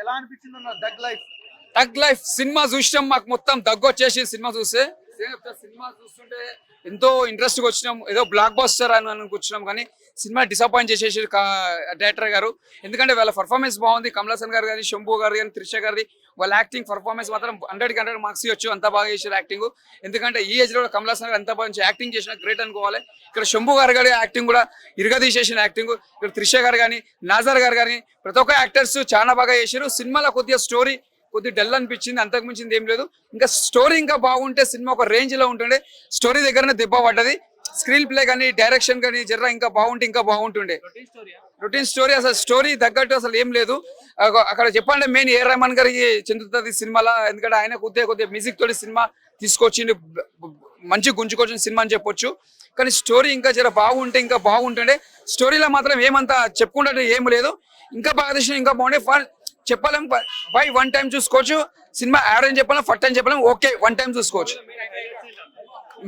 ఎలా అనిపించింది దగ్ లైఫ్ దగ్ లైఫ్ సినిమా చూసినాం మాకు మొత్తం దగ్గు వచ్చేసి సినిమా చూస్తే. సినిమా చూస్తుంటే ఎంతో ఇంట్రెస్ట్ వచ్చినాం. ఏదో బ్లాక్ బస్టర్ అని అనుకుంటున్నాం కానీ సినిమా డిసప్పాయింట్ చేసేసి డైరెక్టర్ గారు. ఎందుకంటే వాళ్ళ పర్ఫార్మెన్స్ బాగుంది. కమలాసన్ గారు కానీ శంభు గారు కానీ త్రిష గారి వాళ్ళ యాక్టింగ్ పర్ఫార్మెన్స్ మాత్రం హండ్రెడ్కి హండ్రెడ్ మార్క్స్ ఇవ్వచ్చు. అంత బాగా చేశారు యాక్టింగ్ ఎందుకంటే ఈ ఏజ్లో కమలాసన్ గారు ఎంత బాగా యాక్టింగ్ చేసిన గ్రేట్ అనుకోవాలి. ఇక్కడ శంభు గారు గారి యాక్టింగ్ కూడా ఇరగదీసేసిన యాక్టింగ్ ఇక్కడ త్రిష గారు కానీ నాజర్ గారు కానీ ప్రతి ఒక్క యాక్టర్స్ చాలా బాగా చేశారు. సినిమాలో కొద్దిగా స్టోరీ కొద్ది డల్ అనిపించింది. అంతకు మించింది ఏం లేదు. ఇంకా స్టోరీ ఇంకా బాగుంటే సినిమా ఒక రేంజ్లో ఉంటుండే. స్టోరీ దగ్గరనే దెబ్బ పడ్డది. స్క్రీన్ ప్లే కానీ డైరెక్షన్ కానీ జర్ర ఇంకా బాగుంటే ఇంకా బాగుంటుండే. రొటీన్ స్టోరీ అసలు స్టోరీ తగ్గట్టు అసలు ఏం లేదు. అక్కడ చెప్పండి మెయిన్ ఏ రహమాన్ గారికి చెందుతుంది సినిమాలో? ఎందుకంటే ఆయన కొద్దిగా కొద్దిగా మ్యూజిక్ తోటి సినిమా తీసుకొచ్చింది మంచి గుంజుకొచ్చిన సినిమా అని చెప్పొచ్చు. కానీ స్టోరీ ఇంకా జర బాగుంటే ఇంకా బాగుంటుండే. స్టోరీలో మాత్రం ఏమంతా చెప్పుకుంటే ఏం లేదు. ఇంకా బాగా తీసిన ఇంకా బాగుండే. చెప్పలేం. బై వన్ టైం చూసుకోవచ్చు? సినిమా యాడ్ అని చెప్పలేం ఫట్ అని చెప్పలేం. ఓకే వన్ టైం చూసుకోవచ్చు.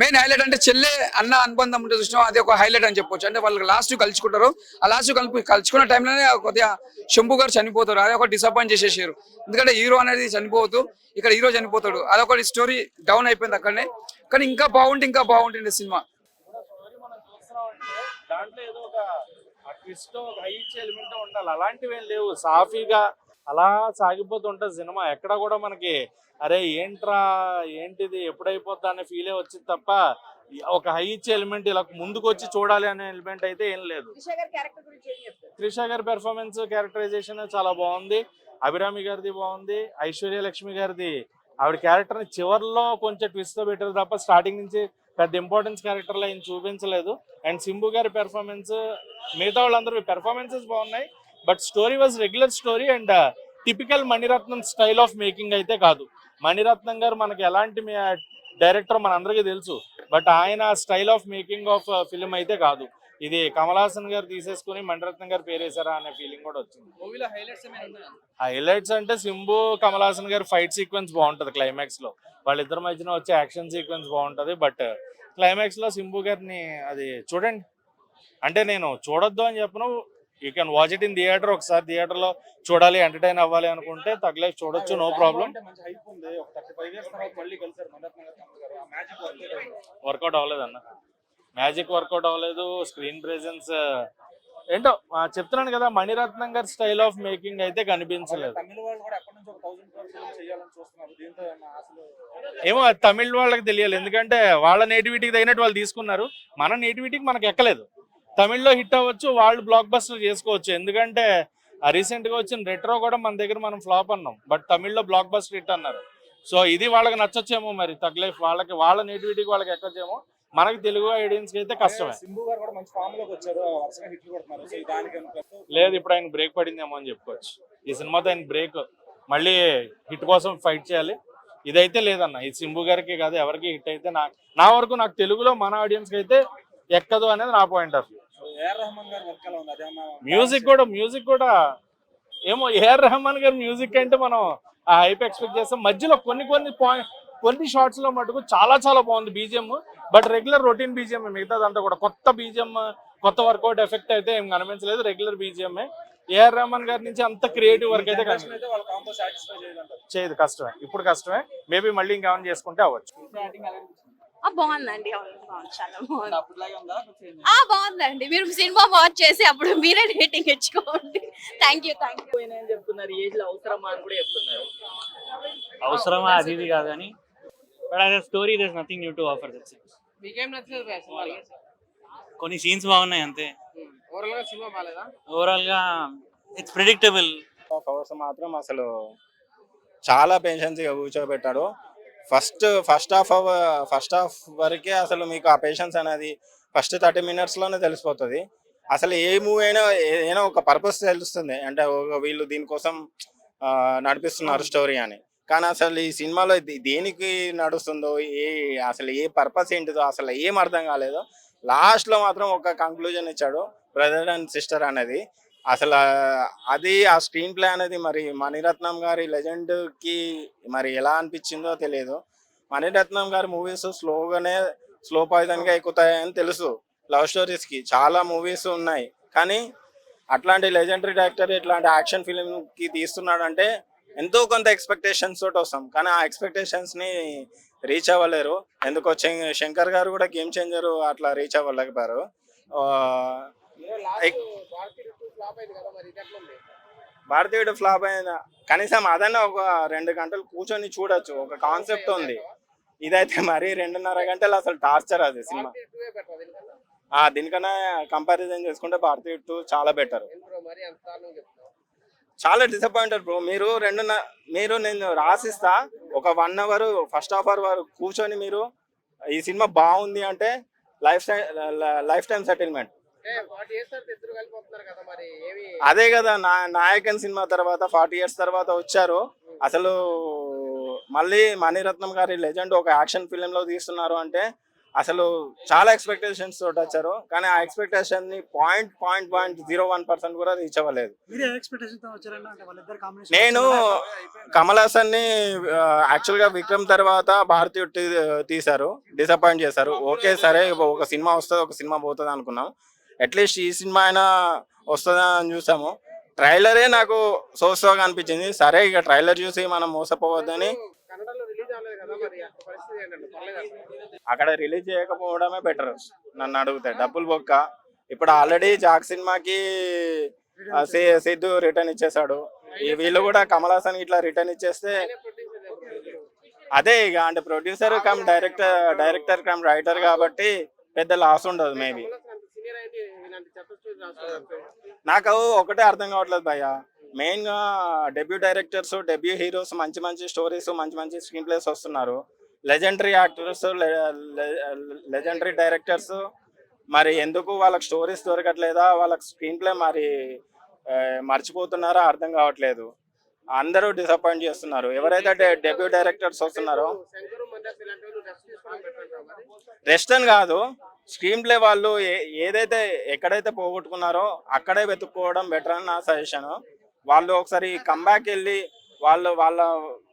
మెయిన్ హైలైట్ అంటే చెల్లె అన్న అనుబంధం ఉంటే చూసినా అది ఒక హైలైట్ అని చెప్పొచ్చు. అంటే వాళ్ళు లాస్ట్ కలుసుకుంటారు ఆ లాస్ట్ కలిపి కలుసుకున్న టైంలోనే కొద్దిగా శంభు గారు చనిపోతారు. అది ఒక డిసప్పాయింట్ చేసేసారు. ఎందుకంటే హీరో అనేది చనిపోవద్దు. ఇక్కడ హీరో చనిపోతాడు. అదొకటి స్టోరీ డౌన్ అయిపోయింది అక్కడనే. కానీ ఇంకా బాగుంటే ఇంకా బాగుంటుంది సినిమా. దాంట్లో ఏదో ఒక ట్విస్ట్ ఒక హై ఇచ్చే ఎలిమెంట్ ఉండాలి. అలాంటివి ఏం లేవు. సాఫీగా అలా సాగిపోతుంటుంది సినిమా. ఎక్కడ కూడా మనకి అరే ఏంట్రా ఏంటిది ఎప్పుడైపోద్దా అనే ఫీలే వచ్చింది తప్ప ఒక హై ఇచ్చే ఎలిమెంట్ ఇలా ముందుకు వచ్చి చూడాలి అనే ఎలిమెంట్ అయితే ఏం లేదు. త్రిష గారి పెర్ఫార్మెన్స్ క్యారెక్టరైజేషన్ చాలా బాగుంది. అభిరామి గారిది బాగుంది. ఐశ్వర్య లక్ష్మి గారిది ఆవిడ క్యారెక్టర్ చివర్లో కొంచెం ట్విస్ట్తో పెట్టారు తప్ప స్టార్టింగ్ నుంచి పెద్ద ఇంపార్టెన్స్ క్యారెక్టర్లో ఏం చూపించలేదు. అండ్ సింబు గారి పెర్ఫార్మెన్స్ మిగతా వాళ్ళందరూ పెర్ఫార్మెన్సెస్ బాగున్నాయి. But story was regular story and typical Mani Ratnam style of making అయితే కాదు. మణిరత్నం గారు మనకి ఎలాంటి డైరెక్టర్ మనందరికీ తెలుసు బట్ ఆయన style of making of film అయితే కాదు. ఇది కమల్ హాసన్ గారు తీసేసుకుని మణిరత్నం గారు పేరేశారా అనే ఫీలింగ్ కూడా వచ్చింది. మూవీలో హైలైట్స్ హైలైట్స్ అంటే సింబు కమల్ హాసన్ గారి ఫైట్ సీక్వెన్స్ బాగుంటది క్లైమాక్స్లో. వాళ్ళిద్దరి మధ్యన వచ్చే యాక్షన్ సీక్వెన్స్ బాగుంటది బట్ క్లైమాక్స్లో సింబు గారిని అది చూడండి. అంటే నేను చూడొద్దు అని చెప్పను you can watch it in theatre ఒకసారి థియేటర్లో చూడాలి ఎంటర్టైన్ అవ్వాలి అనుకుంటే తగ్గలేక చూడొచ్చు నో ప్రాబ్లం వర్కౌట్ అవ్వలేదు అన్న. మ్యాజిక్ వర్కౌట్ అవ్వలేదు స్క్రీన్ ప్రెజెన్స్ uh, ఏంటో చెప్తున్నాను కదా మణిరత్నం గారి స్టైల్ ఆఫ్ మేకింగ్ అయితే కనిపించలేదు. ఏమో తమిళ వాళ్ళకి తెలియాలి ఎందుకంటే వాళ్ళ నేటివిటీకి తగినట్టు వాళ్ళు తీసుకున్నారు. మన నేటివిటీకి మనకు ఎక్కలేదు. తమిళ్ళో హిట్ అవ్వచ్చు వాళ్ళు బ్లాక్ బస్టర్ చేసుకోవచ్చు. ఎందుకంటే రీసెంట్గా వచ్చిన రెట్రో కూడా మన దగ్గర మనం ఫ్లాప్ అన్నాం. బట్ తమిళ్ళో బ్లాక్ బస్టర్ హిట్ అన్నారు. సో ఇది వాళ్ళకి నచ్చొచ్చేమో మరి. తగ్గలేదు వాళ్ళకి వాళ్ళ నేటివిటీకి వాళ్ళకి ఎక్కచ్చేమో? మనకి తెలుగు ఐడియన్స్కి అయితే కష్టమే? లేదు ఇప్పుడు ఆయన బ్రేక్ పడిందేమో అని చెప్పుకోవచ్చు. ఈ సినిమాతో ఆయన బ్రేక్ మళ్ళీ హిట్ కోసం ఫైట్ చేయాలి. ఇదైతే లేదన్న. ఈ సింబు గారికి కాదు ఎవరికి హిట్ అయితే నా నా వరకు నాకు తెలుగులో మన ఆడియన్స్కి అయితే ఎక్కదు అనేది నా పాయింట్ ఆఫ్ వ్యూ మ్యూజిక్ కూడా మ్యూజిక్ కూడా. ఏమో ఏఆర్ రెహమాన్ గారి మ్యూజిక్ అంటే మనం ఆ హైప్ ఎక్స్పెక్ట్ చేస్తాం. మధ్యలో కొన్ని కొన్ని పాయింట్ కొన్ని షార్ట్స్లో మటుకు చాలా చాలా బాగుంది BGM. But regular routine BGM మిగతాదంతా కూడా. కొత్త బీజిఎం కొత్త వర్కౌట్ ఎఫెక్ట్ అయితే ఏం కనిపించలేదు. రెగ్యులర్ బీజిఎం ఏఆర్ రెహమాన్ గారి నుంచి అంత క్రియేటివ్ వర్క్ అయితే చేయదు కష్టమే. ఇప్పుడు కష్టమే. మేబీ మళ్ళీ ఇంకేమైనా చేసుకుంటే అవ్వచ్చు. బాగుందండి. చాలా బాగుంది. ఆ బాగుందండి. మీరు సినిమా వాచ్ చేసి అప్పుడు మీరే రేటింగ్ ఇచ్చుకోండి. థ్యాంక్ యూ థ్యాంక్ యూ అని చెప్తున్నారు. ఏజ్లో అవసరమా అని కూడా చెప్తున్నారు. అవసరమా? అది ఇది కాదు but as story nothing new to offer that's మీకేం నచ్చలేదు కొన్ని సీన్స్ బాగున్నాయి అంతే. ఓవరాల్గా సినిమా బాగాలేదా? ఓవరాల్గా ఇట్స్ ప్రిడిక్టబుల్ అవర్స్ మాత్రం అసలు చాలా పేషెన్స్గా కూర్చోబెట్టాడు. First first half hour first half వరకే అసలు మీకు ఆ పేషెన్స్ అనేది ఫస్ట్ థర్టీ మినిట్స్లోనే తెలిసిపోతుంది. అసలు ఏ మూవీ అయినా ఏదైనా ఒక పర్పస్ తెలుస్తుంది. అంటే ఒక వీళ్ళు దీనికోసం ఆ, నడిపిస్తున్నారు స్టోరీ అని. కానీ అసలు ఈ సినిమాలో దేనికి నడుస్తుందో ఏ అసలు ఏ పర్పస్ ఏంటిదో అసలు ఏం అర్థం కాలేదో లాస్ట్లో మాత్రం ఒక కంక్లూజన్ ఇచ్చాడు బ్రదర్ అండ్ సిస్టర్ అనేది. అసలు అది ఆ స్క్రీన్ ప్లే అనేది మరి మణిరత్నం గారి లెజెండ్కి మరి ఎలా అనిపించిందో తెలియదు మణిరత్నం గారి మూవీస్ స్లోగానే స్లో పాయిజన్గా ఎక్కుతాయని తెలుసు లవ్ స్టోరీస్కి. చాలా మూవీస్ ఉన్నాయి. కానీ అట్లాంటి లెజెండరీ డైరెక్టర్ ఇట్లాంటి యాక్షన్ ఫిలిం కి తీస్తున్నాడంటే ఎంతో కొంత ఎక్స్పెక్టేషన్స్ తోటి వస్తాం. కానీ ఆ ఎక్స్పెక్టేషన్స్ని రీచ్ అవ్వలేరు. ఎందుకో శంకర్ గారు కూడా గేమ్ చేంజర్ అట్లా రీచ్ అవ్వలేకపోయారు. భారతీయుడు ఫ్లాప్ అయిన కనీసం అదన్నా ఒక రెండు గంటలు కూర్చొని చూడొచ్చు. ఒక కాన్సెప్ట్ ఉంది. ఇదైతే మరి రెండున్నర గంటలు అసలు టార్చర్ అది సినిమా. ఆ దీనికన్నా కంపారిజన్ చేసుకుంటే భారతీయ టూ చాలా బెటర్ చాలా డిసప్పాయింటెడ్ బ్రో మీరు రెండు మీరు నేను రాసిస్తా. ఒక one hour first half hour వరకు కూర్చొని మీరు ఈ సినిమా బాగుంది అంటే లైఫ్ లైఫ్ టైం సెటిల్మెంట్. అదే కదా నా నాయకన్ సినిమా తర్వాత ఫార్టీ ఇయర్స్ తర్వాత వచ్చారు. అసలు మళ్ళీ మణిరత్నం గారి లెజెండ్ ఒక యాక్షన్ ఫిలిం లో తీస్తున్నారు అంటే అసలు చాలా ఎక్స్పెక్టేషన్స్ తోటి వచ్చారు. కానీ ఆ ఎక్స్పెక్టేషన్ని point point point zero one percent కూడా రీచ్ అవ్వలేదు. నేను కమల్ హాసన్ని యాక్చువల్గా విక్రమ్ తర్వాత భారతీయుడు తీ- తీశారు. డిసప్పాయింట్ చేశారు. ఓకే సరే ఒక సినిమా వస్తుంది ఒక సినిమా పోతుంది అనుకున్నాం. అట్లీస్ట్ ఈ సినిమా అయినా వస్తుందా అని చూసాము. ట్రైలరే నాకు సోసోగా అనిపించింది. సరే ఇక ట్రైలర్ చూసి మనం మోసపోవద్దని. అక్కడ రిలీజ్ చేయకపోవడమే బెటర్ నన్ను అడిగితే. డబ్బులు బొక్క. ఇప్పుడు ఆల్రెడీ జాక్ సినిమాకి సిద్ధు రిటర్న్ ఇచ్చేసాడు. ఈ వీళ్ళు కూడా కమల్ హాసన్ ఇట్లా రిటర్న్ ఇచ్చేస్తే అదే ఇక అంటే producer cum director director cum writer కాబట్టి పెద్ద లాస్ ఉండదు మేబీ నాకు ఒకటే అర్థం కావట్లేదు భయ్య. మెయిన్గా డెబ్యూ డైరెక్టర్స్ డెబ్యూ హీరోస్ మంచి మంచి స్టోరీస్ మంచి మంచి స్క్రీన్ ప్లేస్ వస్తున్నారు. లెజెండరీ యాక్టర్స్ లెజెండరీ డైరెక్టర్స్ మరి ఎందుకు వాళ్ళకి స్టోరీస్ దొరకట్లేదా? వాళ్ళకి స్క్రీన్ ప్లే మరి మర్చిపోతున్నారో? అర్థం కావట్లేదు. అందరూ డిసప్పాయింట్ చేస్తున్నారు. ఎవరైతే డెబ్యూ డైరెక్టర్స్ వస్తున్నారో రెస్ట్ అని కాదు. స్క్రీన్ ప్లే వాళ్ళు ఏ- ఏదైతే ఎక్కడైతే పోగొట్టుకున్నారో అక్కడే వెతుక్కోవడం బెటర్ అని నా సజెషన్ వాళ్ళు ఒకసారి కంబ్యాక్ వెళ్ళి వాళ్ళు వాళ్ళ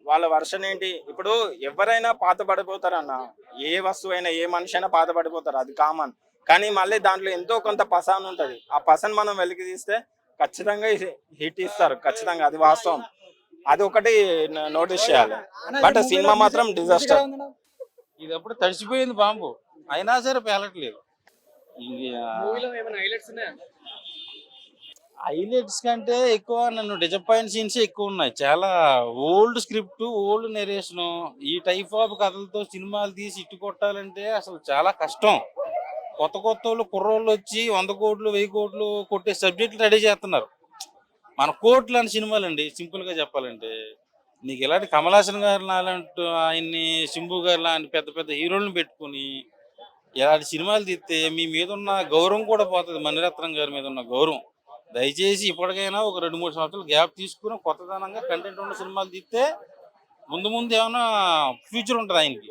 వాళ్ళ వర్షన్ ఏంటి? ఇప్పుడు ఎవరైనా పాత పడిపోతారు అన్న ఏ వస్తువు అయినా ఏ మనిషి అయినా పాత పడిపోతారు అది కామన్ కానీ మళ్ళీ దాంట్లో ఎంతో కొంత పసాన్ ఉంటది. ఆ పసన్ మనం వెలికి తీస్తే ఖచ్చితంగా హిట్ ఇస్తారు. ఖచ్చితంగా అది వాస్తవం. అది ఒకటి నోటీస్ చేయాలి. బట్ సినిమా మాత్రం డిజాస్టర్ ఇది అప్పుడు తడిసిపోయింది బాంబు అయినా సరే పేలట్లేదు హైలైట్స్ కంటే ఎక్కువ నన్ను డిసప్పాయింట్ సీన్స్ ఎక్కువ ఉన్నాయి. చాలా ఓల్డ్ స్క్రిప్ట్ ఓల్డ్ నెరేషన్ ఈ టైప్ ఆఫ్ కథలతో సినిమాలు తీసి ఇట్టు కొట్టాలంటే అసలు చాలా కష్టం. కొత్త కొత్త వాళ్ళు కుర్రోళ్ళు వచ్చి వంద కోట్లు వెయ్యి కోట్లు కొట్టే సబ్జెక్టులు రెడీ చేస్తున్నారు. మన కోట్లు అని సినిమాలు అండి సింపుల్గా చెప్పాలంటే. నీకు ఇలాంటి కమల్ హాసన్ గారు లాంటి ఆయన్ని శంభు గారు లాంటి పెద్ద పెద్ద హీరోలను పెట్టుకుని ఇలాంటి సినిమాలు తీస్తే మీ మీద ఉన్న గౌరవం కూడా పోతుంది. మణిరత్నం గారి మీద ఉన్న గౌరవం. దయచేసి ఇప్పటికైనా ఒక రెండు మూడు సంవత్సరాలు గ్యాప్ తీసుకుని కొత్తదనంగా కంటెంట్ ఉన్న సినిమాలు తీస్తే ముందు ముందు ఏమైనా ఫ్యూచర్ ఉంటుంది ఆయనకి.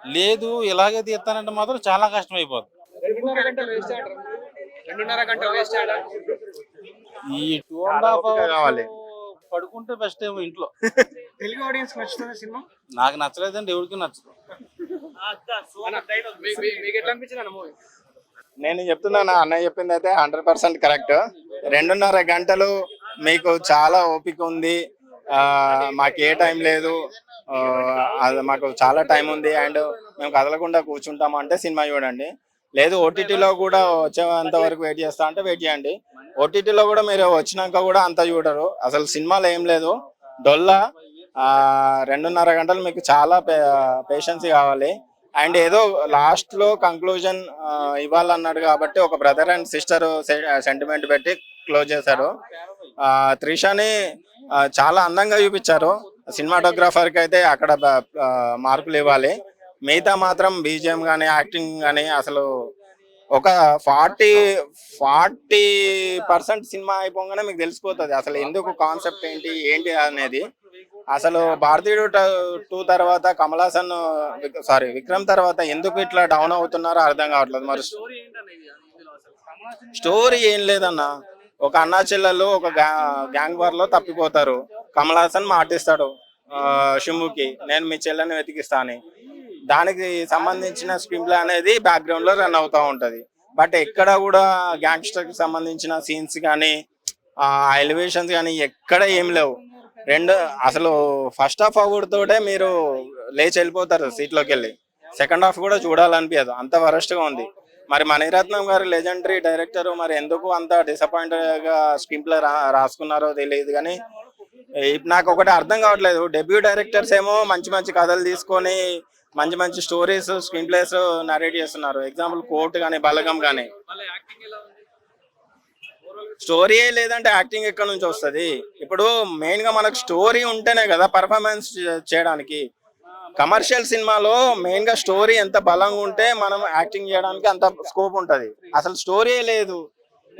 లేదు ఇలాగే తీస్తానంటే మాత్రం చాలా కష్టం అయిపోతుంది ఈ టూ అండ్ హాఫ్ కావాలి. పడుకుంటే బెస్ట్ ఏమో ఇంట్లో. తెలుగు ఆడియన్స్ నచ్చుతుంది సినిమా? నాకు నచ్చలేదండి ఎవరికి నచ్చదు. నేను చెప్తున్నాను అన్నయ్య చెప్పింది అయితే హండ్రెడ్ పర్సెంట్ కరెక్ట్. రెండున్నర గంటలు మీకు చాలా ఓపిక ఉంది. మాకు ఏ టైం లేదు. అది మాకు చాలా టైం ఉంది అండ్ మేము కదలకుండా కూర్చుంటాము అంటే సినిమా చూడండి. లేదు ఓటీటీలో కూడా వచ్చేంత వరకు వెయిట్ చేస్తా అంటే వెయిట్ చేయండి. ఓటీటీలో కూడా మీరు వచ్చినాక కూడా అంత చూడరు. అసలు సినిమాలు ఏం లేదు. డొల్లా రెండున్నర గంటలు మీకు చాలా పేషెన్స్ కావాలి. అండ్ ఏదో లాస్ట్లో కంక్లూజన్ ఇవ్వాలన్నాడు కాబట్టి ఒక బ్రదర్ అండ్ సిస్టర్ సెంటిమెంట్ పెట్టి క్లోజ్ చేశారు ఆ, త్రిషాని చాలా అందంగా చూపించారు. సినిమాటోగ్రాఫర్కి అయితే అక్కడ మార్కులు ఇవ్వాలి. మిగతా మాత్రం బీజిఎం కానీ యాక్టింగ్ కానీ అసలు ఒక ఫార్టీ ఫార్టీ పర్సెంట్ సినిమా అయిపోగానే మీకు తెలిసిపోతుంది. అసలు ఎందుకు కాన్సెప్ట్ ఏంటి ఏంటి అనేది. అసలు భారతీయుడు టూ తర్వాత కమల్ హాసన్ సారీ విక్రమ్ తర్వాత ఎందుకు ఇట్లా డౌన్ అవుతున్నారో అర్థం కావట్లేదు. మరి స్టోరీ ఏం లేదన్న. ఒక అన్నా చెల్లెలు ఒక గ్యా- గ్యాంగ్ వార్లో తప్పిపోతారు. కమల్ హాసన్ మాటిస్తాడు ఆ, నేను మీ చెల్లెని వెతికిస్తాను దానికి సంబంధించిన స్క్రీన్ ప్లే అనేది బ్యాక్గ్రౌండ్లో రన్ అవుతా ఉంటది. బట్ ఎక్కడ కూడా గ్యాంగ్స్టర్కి సంబంధించిన సీన్స్ కానీ ఆ ఎలివేషన్స్ కానీ ఎక్కడ ఏం లేవు. రెండు అసలు ఫస్ట్ హాఫ్ తోటే మీరు లేచి వెళ్ళిపోతారు సీట్లోకి వెళ్ళి సెకండ్ హాఫ్ కూడా చూడాలనిపించదు అంత వరస్ట్గా ఉంది. మరి మణిరత్నం గారు లెజెండరీ డైరెక్టర్ మరి ఎందుకు అంత డిసప్పాయింట్గా స్క్రీన్ ప్లే రాసుకున్నారో తెలియదు కానీ ఇప్పుడు నాకు ఒకటి అర్థం కావట్లేదు. డెబ్యూ డైరెక్టర్స్ ఏమో మంచి మంచి కథలు తీసుకొని మంచి మంచి స్టోరీస్ స్క్రీన్ ప్లేస్ నరేట్ చేస్తున్నారు. ఎగ్జాంపుల్ కోర్ట్ కానీ బలగం కానీ స్టోరీ లేదంటే యాక్టింగ్ ఎక్కడ నుంచి వస్తుంది? ఇప్పుడు మెయిన్గా మనకు స్టోరీ ఉంటేనే కదా పర్ఫార్మెన్స్ చేయడానికి. కమర్షియల్ సినిమాలో మెయిన్గా స్టోరీ ఎంత బలంగా ఉంటే మనం యాక్టింగ్ చేయడానికి అంత స్కోప్ ఉంటది. అసలు స్టోరీ లేదు.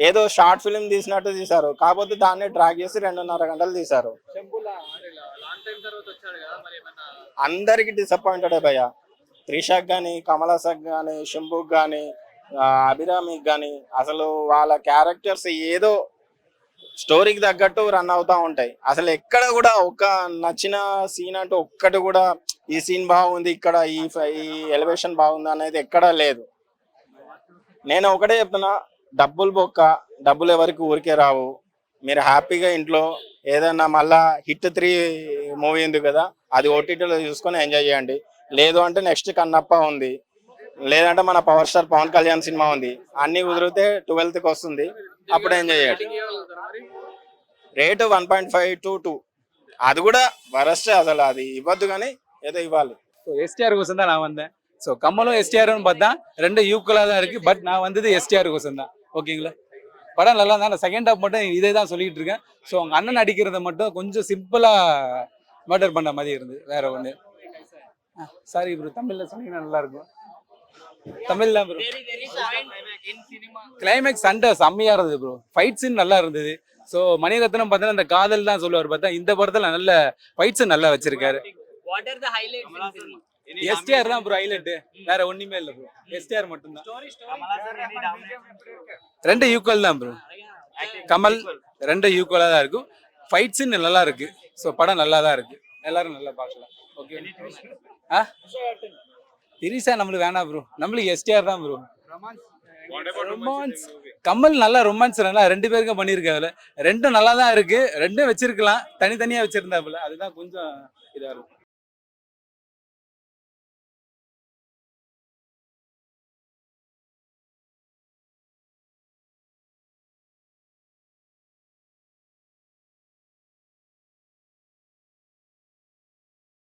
ఏదో షార్ట్ ఫిల్మ్ తీసినట్టు తీశారు. కాకపోతే దాన్ని డ్రాగ్ చేసి రెండున్నర గంటలు తీశారు. అందరికి డిసప్పాయింటెడ్ భయ్య. త్రిషక్ కానీ కమలాసక్ కానీ శంభుక్ కానీ అభిరామిక్ కానీ అసలు వాళ్ళ క్యారెక్టర్స్ ఏదో స్టోరీకి తగ్గట్టు రన్ అవుతా ఉంటాయి. అసలు ఎక్కడ కూడా ఒక నచ్చిన సీన్ అంటూ ఒక్కటి కూడా ఈ సీన్ బాగుంది ఇక్కడ ఈ ఈ ఎలివేషన్ బాగుంది అనేది ఎక్కడా లేదు. నేను ఒకటే చెప్తున్నా డబ్బులు బొక్క డబ్బులు ఎవరికి ఊరికే రావు. మీరు హ్యాపీగా ఇంట్లో ఏదైనా మళ్ళా హిట్ త్రీ మూవీ ఉంది కదా అది ఓటీటీలో చూసుకొని ఎంజాయ్ చేయండి. లేదు అంటే నెక్స్ట్ కన్నప్ప ఉంది. లేదంటే మన power star Pawan Kalyan cinema ఉంది అన్ని కుదిరితే ట్వెల్త్ కి వస్తుంది అప్పుడు ఎంజాయ్ చేయండి rate one point five to two అది కూడా వరస్ట్ அசல் அது இவ்வளவு కానీ ஏதோ இவ்வாறு ஸோ எஸ்டிஆர் கோசம் தான் நான் வந்தேன் ஸோ கம்மலும் எஸ்டிஆர்னு பார்த்தா ரெண்டும் ஈக்குவலாக தான் இருக்கு பட் நான் வந்தது எஸ்டிஆர் கோசம் தான் ஓகேங்களா படம் நல்லா தான் நான் செகண்ட் ஹாஃப் மட்டும் இதே தான் சொல்லிட்டு இருக்கேன் ஸோ அவங்க அண்ணன் அடிக்கிறத மட்டும் கொஞ்சம் சிம்பிளாக மர்டர் பண்ண மாதிரி இருந்தது வேற ஒன்று சாரி ப்ரோ தமிழில் சொன்னீங்கன்னா நல்லா இருக்கும் தமிழ் தான் ப்ரோ கிளைமேக்ஸ் சண்டை செம்மையா இருந்தது ப்ரோ ஃபைட் சீன் நல்லா இருந்தது. ஸோ மணிரத்னம் பார்த்தீங்கன்னா அந்த காதல் தான் சொல்லுவார் பார்த்தா இந்த படத்துல நல்ல ஃபைட் சீன் நல்லா வச்சிருக்காரு. எஸ்டிஆர் தான் ப்ரோ ஹைலைட் வேற ஒண்ணுமே இல்ல ப்ரோ எஸ்டிஆர் மட்டும் தான் ரெண்டு ஈக்குவல் தான் ப்ரோ கமல் ரெண்டு ஈக்குவலா தான் இருக்கும். ஃபைட் சீன் நல்லா இருக்கு. ஸோ படம் நல்லா தான் இருக்கு. எல்லாரும் நல்லா பார்க்கலாம். ஓகே ஆ? திரிசா நம்மளுக்கு வேணாம் ப்ரோ நம்மளுக்கு எஸ்டிஆர் தான் ப்ரோ ரொமான்ஸ். கமல் நல்லா ரொமான்ஸ் நல்லா ரெண்டு பேருக்கும் பண்ணியிருக்காதுல ரெண்டும் நல்லா தான் இருக்கு. ரெண்டும் வச்சிருக்கலாம். தனித்தனியா வச்சிருந்தாப்புல. அதுதான் கொஞ்சம் இதா இருக்கும்.